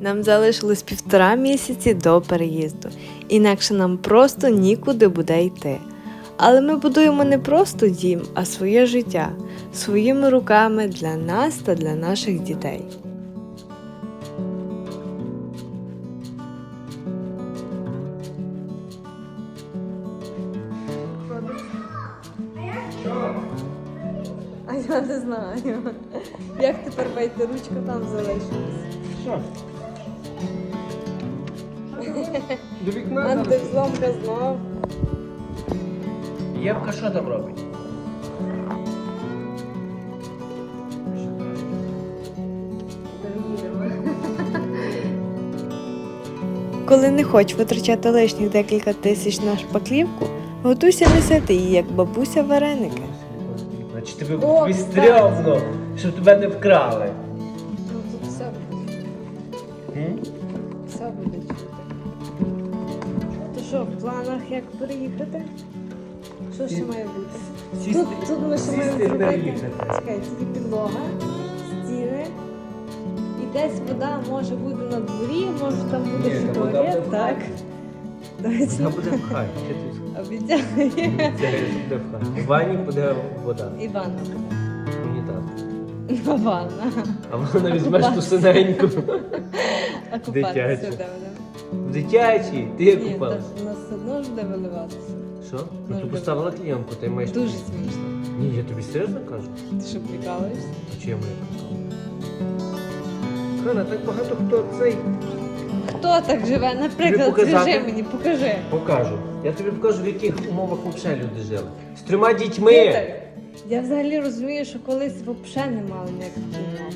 Нам залишилось півтора місяці до переїзду, інакше нам просто нікуди буде йти. Але ми будуємо не просто дім, а своє життя своїми руками для нас та для наших дітей. А я не знаю. Як тепер вийти? Ручка там залишилась. До вікна. Антизломка знов. Євка що там робить? Коли не хочеш витрачати лишніх декілька тисяч на шпаклівку, готуйся місити її, як бабуся вареники. Значить О, тобі стрьомно, щоб тебе не вкрали. Все буде чути. То що, в планах як переїхати? Що ще має бути? Сісти, Тут, тут ми ще маємо і зробити. переїхати. Чекай, тільки підлога, стіни. І десь вода може бути на дворі, може там буде Ні, ще та вода туалет, буде так. Точно. буде в хаті. Ти сказав? Обіцяє. Це буде в хаті. В ванні буде вода. Івана. Унітаз. Ванна. А вона візьмеш ту синеньку. А купатися Дитяча. де вона? В дитячій. Ти як Ні, купала? та нас все одно ж буде виливатися. Що? Ну Дуже ти поставила клієнтку, ти маєш. Дуже смішно. Ні, я тобі серйозно кажу. Ти що прикалуєшся? Чи я маю прикол? Хана, так багато хто цей Хто так живе? Наприклад, показати? скажи мені, покажи. покажу. Я тобі покажу, в яких умовах взагалі люди жили. З трьома дітьми. Я взагалі розумію, що колись взагалі не мали ніяких умов.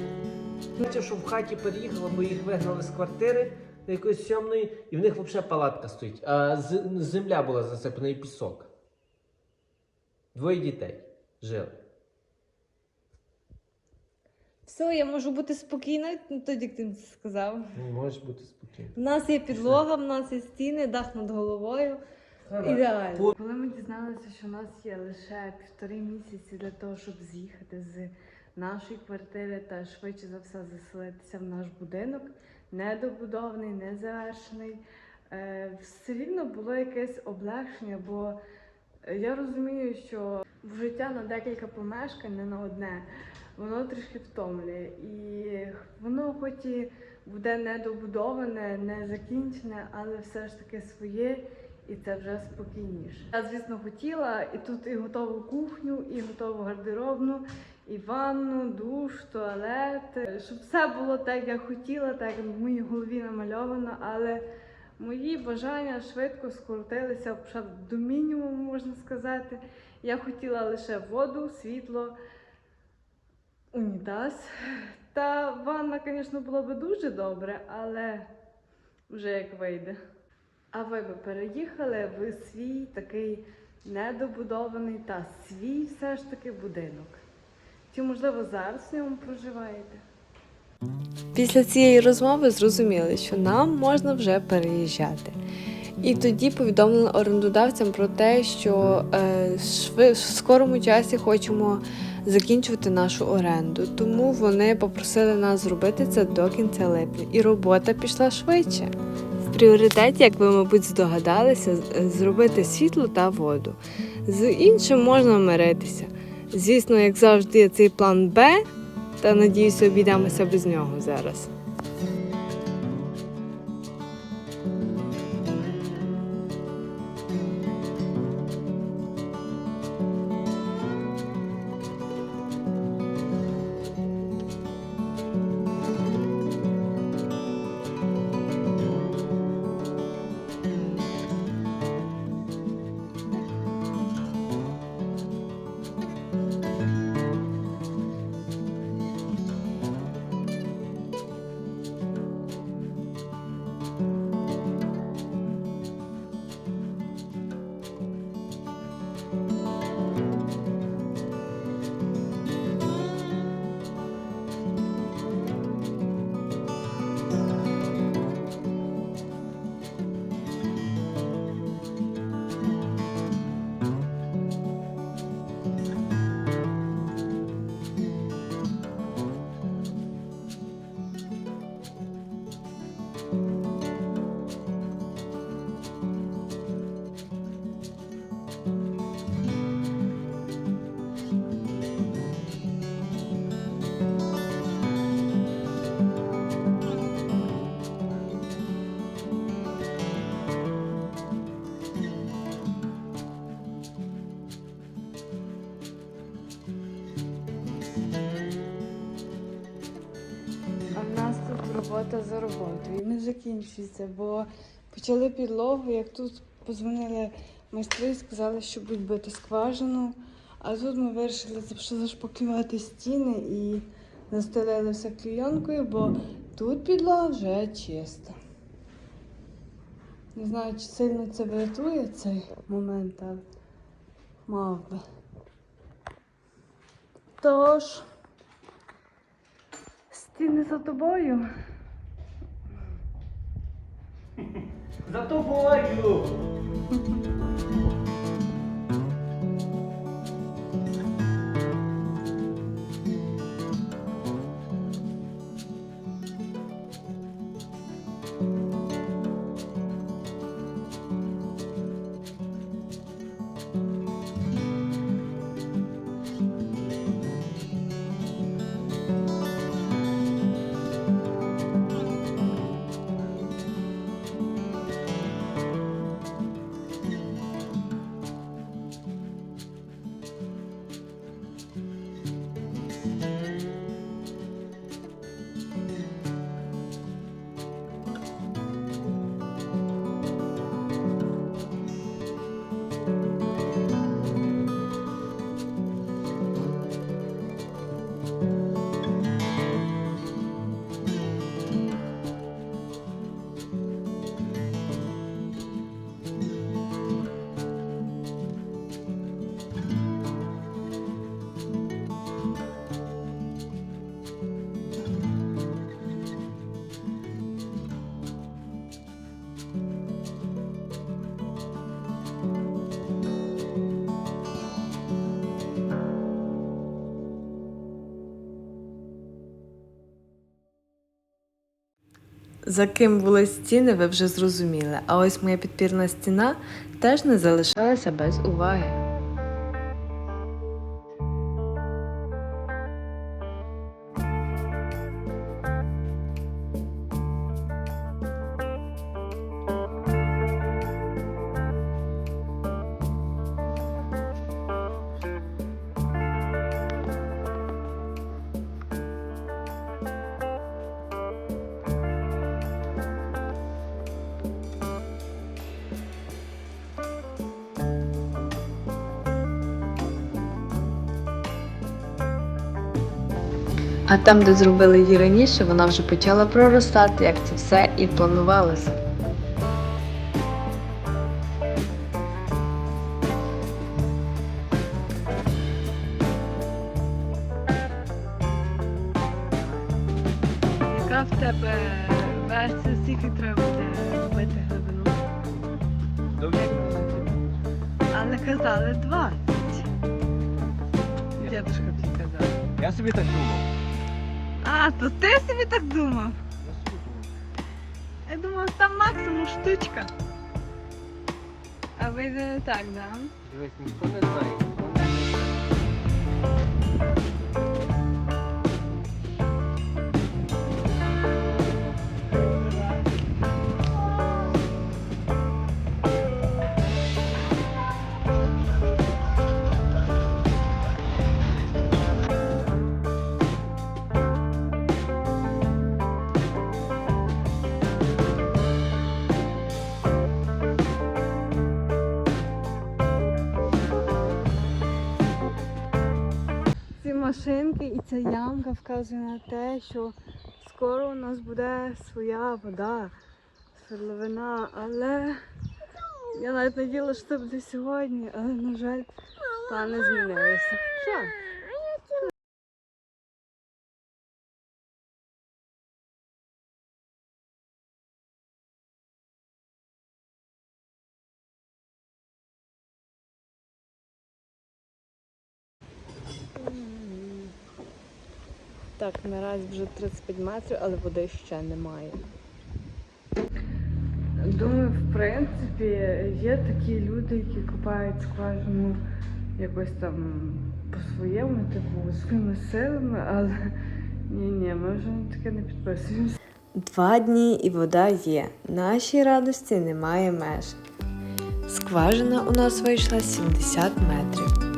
Знаєте, що в хаті переїхала, бо їх вигнали з квартири до якоїсь сьомної, і в них взагалі палатка стоїть. А земля була засипана і пісок. Двоє дітей жили. Все, я можу бути спокійна, ну, тоді як ти сказав. Ну, Можеш бути спокійно. У нас є підлога, в нас є стіни, дах над головою. Ідеально. Коли ми дізналися, що у нас є лише півтори місяці для того, щоб з'їхати з нашої квартири та швидше за все заселитися в наш будинок, недобудований, незавершений, е, все рівно було якесь облегшення, бо я розумію, що в життя на декілька помешкань, не на одне, воно трішки втомлює. І воно хоч і буде недобудоване, не закінчене, але все ж таки своє. І це вже спокійніше. Я, звісно, хотіла і тут і готову кухню, і готову гардеробну, і ванну, душ, туалет. Щоб все було так, як я хотіла, так як в моїй голові намальовано, але мої бажання швидко скоротилися до мінімуму, можна сказати. Я хотіла лише воду, світло, унітаз. Та ванна, звісно, було б дуже добре, але вже як вийде. А ви би переїхали в свій такий недобудований та свій все ж таки будинок? Чи, можливо, зараз в ньому проживаєте? Після цієї розмови зрозуміли, що нам можна вже переїжджати. І тоді повідомили орендодавцям про те, що е, в скорому часі хочемо закінчувати нашу оренду. Тому вони попросили нас зробити це до кінця липня. І робота пішла швидше. В пріоритеті, як ви, мабуть, здогадалися, зробити світло та воду. З іншим можна миритися. Звісно, як завжди, цей план Б, та надіюся, обійдемося без нього зараз. Закінчується, бо почали підлогу, як тут позвонили майстри і сказали, що будуть бити скважину. А тут ми вирішили зашпаклювати стіни і застелили все клійонкою, бо тут підлога вже чиста. Не знаю, чи сильно це врятує цей момент, але мав би. Тож. Стіни за тобою. За тобою! За ким були стіни, ви вже зрозуміли. А ось моя підпірна стіна теж не залишалася без уваги. А там, де зробили її раніше, вона вже почала проростати, як це все і планувалося. Думав? Я думав, там максимум штучка. А вийде не так, да? Дивись. Ці машинки і ця ямка вказує на те, що скоро у нас буде своя вода, свердловина, але я навіть надіяла, що це буде сьогодні, але, на жаль, плани змінилися. Що? Так, наразі вже 35 метрів, але води ще немає. Думаю, в принципі, є такі люди, які копають скважину якось там по-своєму, типу, своїми силами, але ні-ні, ми вже таке не підписуємося. Два дні і вода є. Нашій радості немає меж. Скважина у нас вийшла 70 метрів.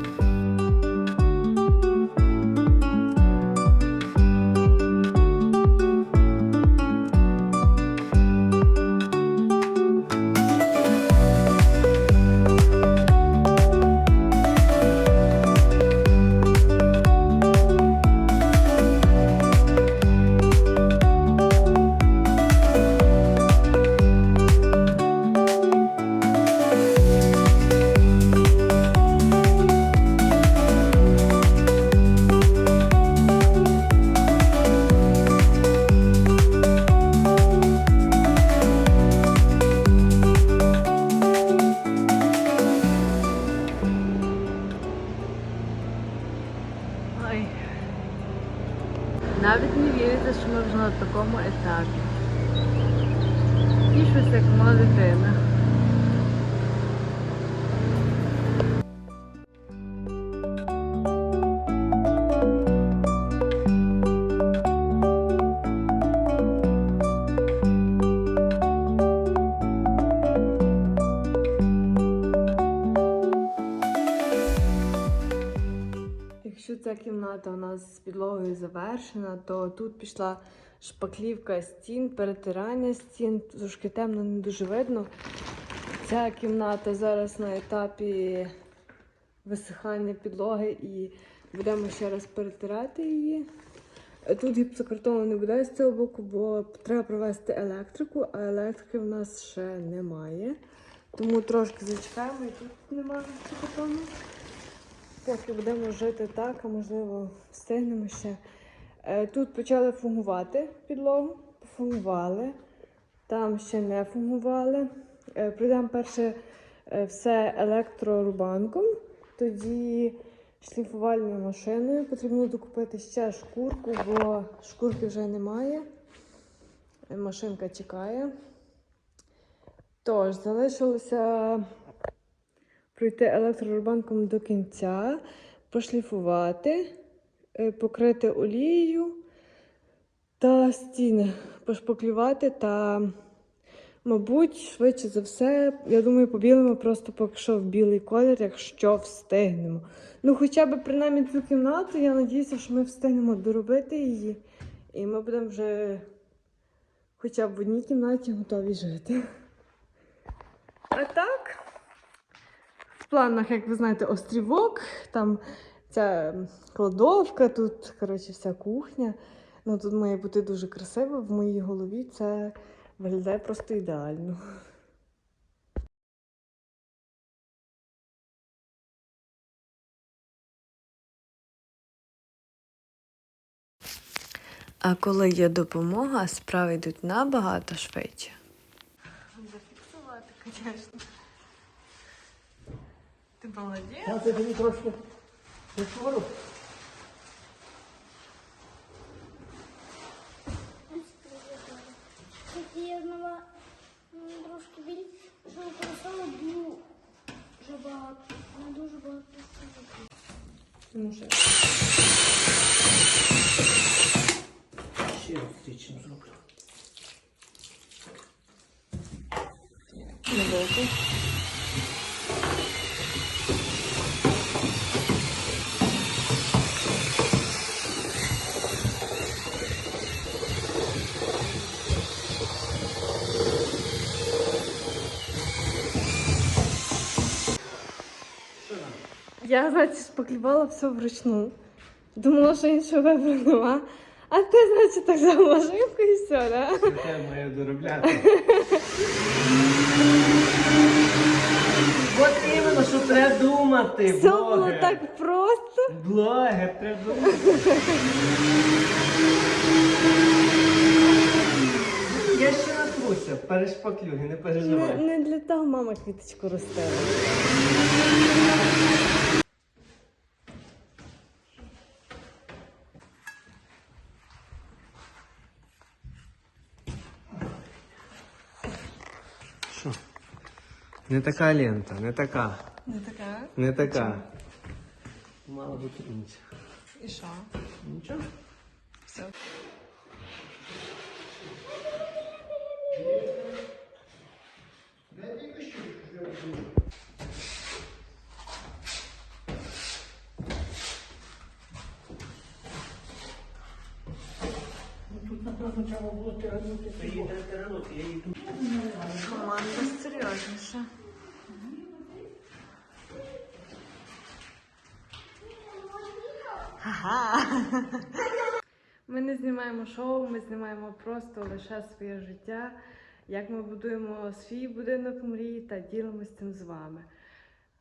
Підлогою завершена, то тут пішла шпаклівка стін, перетирання стін, трошки темно, не дуже видно. Ця кімната зараз на етапі висихання підлоги і будемо ще раз перетирати її. Тут гіпсокартону не буде з цього боку, бо треба провести електрику, а електрики в нас ще немає. Тому трошки зачекаємо і тут немає гіпсокартону. Поки будемо жити так, а можливо встигнемо ще. Е, Тут почали фугувати підлогу, пофугували, там ще не фугували. Е, Пройдемо перше е, все електрорубанком, тоді шліфувальною машиною. Потрібно докупити ще шкурку, бо шкурки вже немає. Машинка чекає. Тож, залишилося пройти електрорубанком до кінця, пошліфувати, е, покрити олією та стіни пошпаклювати та, мабуть, швидше за все, я думаю, побілимо просто поки що в білий колір, якщо встигнемо. Ну, хоча б принаймні цю кімнату, я надіюся, що ми встигнемо доробити її. І ми будемо вже хоча б в одній кімнаті готові жити. А так. В планах, як ви знаєте, острівок, там ця кладовка, тут, коротше, вся кухня. Ну, тут має бути дуже красиво. В моїй голові це виглядає просто ідеально. А коли є допомога, справи йдуть набагато швидше. Зафіксувати, звісно. Ти молодець. Я тобі трошки пришвору. Такі я знала м, трошки біль, що використовувала б'ю вже багато. Не дуже багато. Ну, ще. Ще зустрічно зроблю. Недовго. Я, значить, шпаклювала все вручну. Думала, що іншого вибору нема. А ти, значить, так машинку і все, да? Я маю доробляти. От іменно, що треба думати, Все було блогер. так просто. Блогер, треба думати. Я ще натруся, перешпаклю, не Не, не для того мама квіточку ростила. Що? Не така лента, не така. Не така. Не така. Мало бути інша. І що? Нічого. Все. Команда серйозніша. Ми не знімаємо шоу, ми знімаємо просто лише своє життя, як ми будуємо свій будинок мрії та ділимося цим з вами.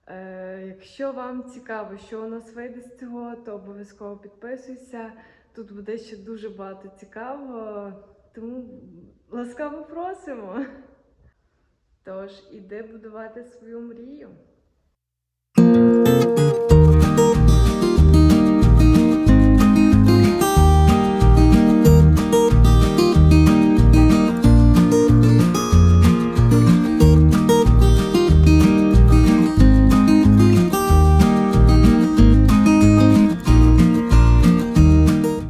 Е, якщо вам цікаво, що у нас вийде з цього, то обов'язково підписуйся. Тут буде ще дуже багато цікавого, тому ласкаво просимо. Тож, іди будувати свою мрію.